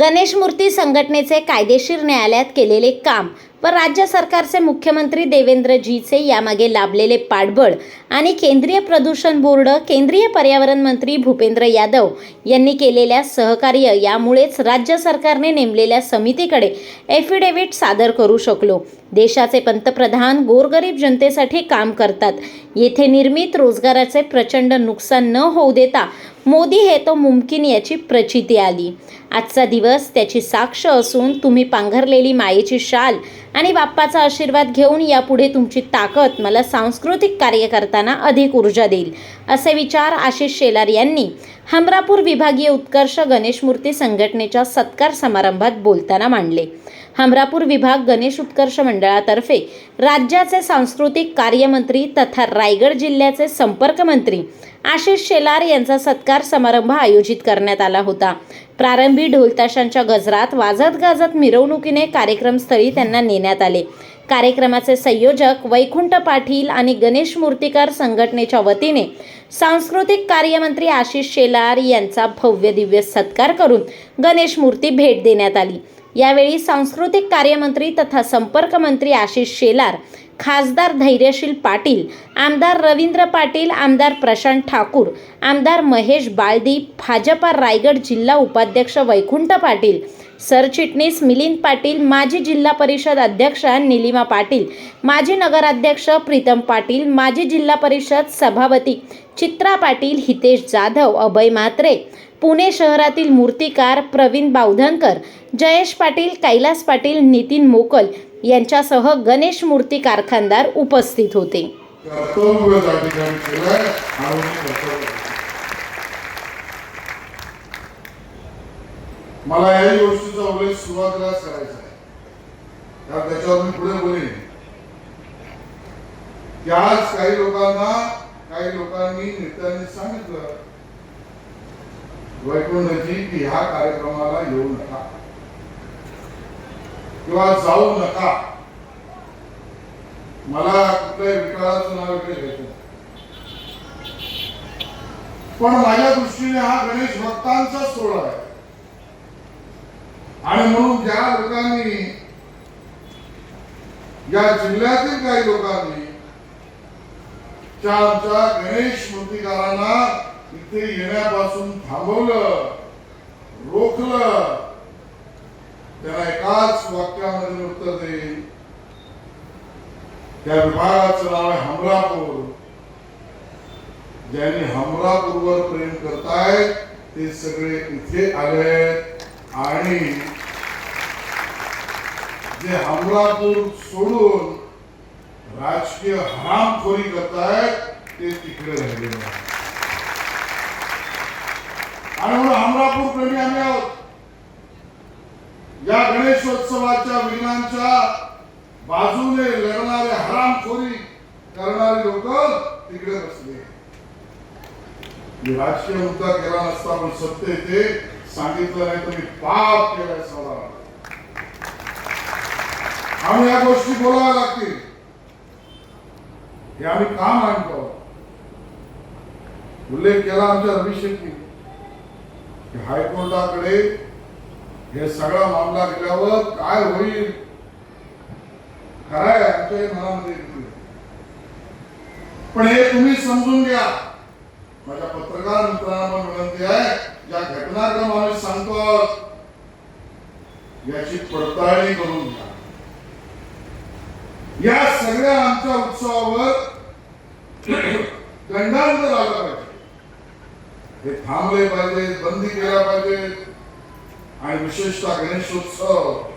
गणेश मूर्ती संघटनेचे कायदेशीर न्यायालयात केलेले काम व राज्य सरकारचे मुख्यमंत्री देवेंद्रजीचे यामागे लाभलेले पाठबळ आणि केंद्रीय प्रदूषण बोर्ड केंद्रीय पर्यावरण मंत्री भूपेंद्र यादव यांनी केलेल्या सहकार्य यामुळेच राज्य सरकारने नेमलेल्या समितीकडे एफिडेव्हिट सादर करू शकलो. देशाचे पंतप्रधान गोरगरीब जनतेसाठी काम करतात. येथे निर्मित रोजगाराचे प्रचंड नुकसान न होऊ देता मोदी हे तो मुमकिन याची प्रचिती आली. आजचा दिवस त्याची साक्ष असून तुम्ही पांघरलेली मायेची शाल आणि बाप्पाचा आशीर्वाद घेऊन यापुढे तुमची ताकद मला सांस्कृतिक कार्य करताना अधिक ऊर्जा देईल असे विचार आशिष शेलार यांनी हमरापूर विभागीय उत्कर्ष गणेश मूर्ती संघटनेच्या सत्कार समारंभात बोलताना मांडले. हमरापूर विभाग गणेश उत्कर्ष मंडळातर्फे राज्याचे सांस्कृतिक कार्यमंत्री तथा रायगड जिल्ह्याचे संपर्क मंत्री आशिष शेलार यांचा सत्कार समारंभ आयोजित करण्यात आला होता. प्रारंभी ढोलताशांच्या गजरात वाजत गाजत मिरवणुकीने कार्यक्रमस्थळी त्यांना नेण्यात आले. कार्यक्रमाचे संयोजक वैकुंठ पाटील आणि गणेश मूर्तिकार संघटनेच्या वतीने सांस्कृतिक कार्यमंत्री आशिष शेलार यांचा भव्य दिव्य सत्कार करून गणेश मूर्ती भेट देण्यात आली. यावेळी सांस्कृतिक कार्यमंत्री तथा संपर्क मंत्री आशिष शेलार खासदार धैर्यशील पाटील आमदार रवींद्र पाटील आमदार प्रशांत ठाकूर आमदार महेश बाळदीप भाजपा रायगड जिल्हा उपाध्यक्ष वैकुंठ पाटील सरचिटणीस मिलिंद पाटील माजी जिल्हा परिषद अध्यक्षा निलिमा पाटील माजी नगराध्यक्ष प्रीतम पाटील माजी जिल्हा परिषद सभापती चित्रा पाटील हितेश जाधव अभय म्हात्रे पुणे शहरातील मूर्तिकार प्रवीण बावधनकर जयेश पाटील कैलास पाटील नितीन मोकल यांच्यासह गणेश मूर्ती कारखानदार उपस्थित होते. मला या गोष्टीचा उल्लेख सुरुवातीला करायचा आहे. कारण त्याच्यावर मी पुढे बोलेन. की आज काही लोकांना काही लोकांनी नेत्यांनी सांगितलं वैकुंठजी की ह्या कार्यक्रमाला येऊ नका. किंवा जाऊ नका. मला कुठल्याही विकाराचं नाव इकडे घ्यायचं पण माझ्या दृष्टीने हा गणेश भक्तांचा सोहळा आहे. आणि म्हणून ज्या लोकांनी या जिल्ह्यातील काही लोकांनी त्या आमच्या गणेश मूर्तीकारांना इथे येण्यापासून थांबवलं रोखलं त्यांना एकाच वाक्यामध्ये मी उत्तर देईल त्या विभागाचं नाव आहे हमरापूर ज्यांनी हमरापूरवर प्रेम करतायत ते सगळे इथे आलेत. आणि जे हमरापूर सोडून राजकीय हरामखोरी करतायत ते तिकडे राहिले आणि म्हणून हमरापूर प्रेमी आम्ही आहोत. या गणेशोत्सवाच्या विघ्नांच्या बाजूने लढणारे हरामखोरी करणारे लोक तिकडे बसले. राजकीय मुद्दा केला नसता पण सत्य ते सांगितलं नाही तुम्ही पाप केलाय सदा आम्ही या गोष्टी बोलाव्या लागतील. हे आम्ही का मानतो? उल्लेख केला आमच्या रवी की हायकोर्टाकडे हे सगळा मामला गेल्यावर काय होईल? खराय आमच्याही मनामध्ये येते. पण हे तुम्ही समजून घ्या. माझ्या पत्रकार मित्रांना पण विनंती आहे ज्या घटनाक्रम आम्ही सांगतो याची पडताळणी करून घ्या. या सगळ्या आमच्या उत्सवावर गंडांतर आलं पाहिजे. हे थांबले पाहिजे बंदी केल्या पाहिजे आणि विशेषतः गणेशोत्सव.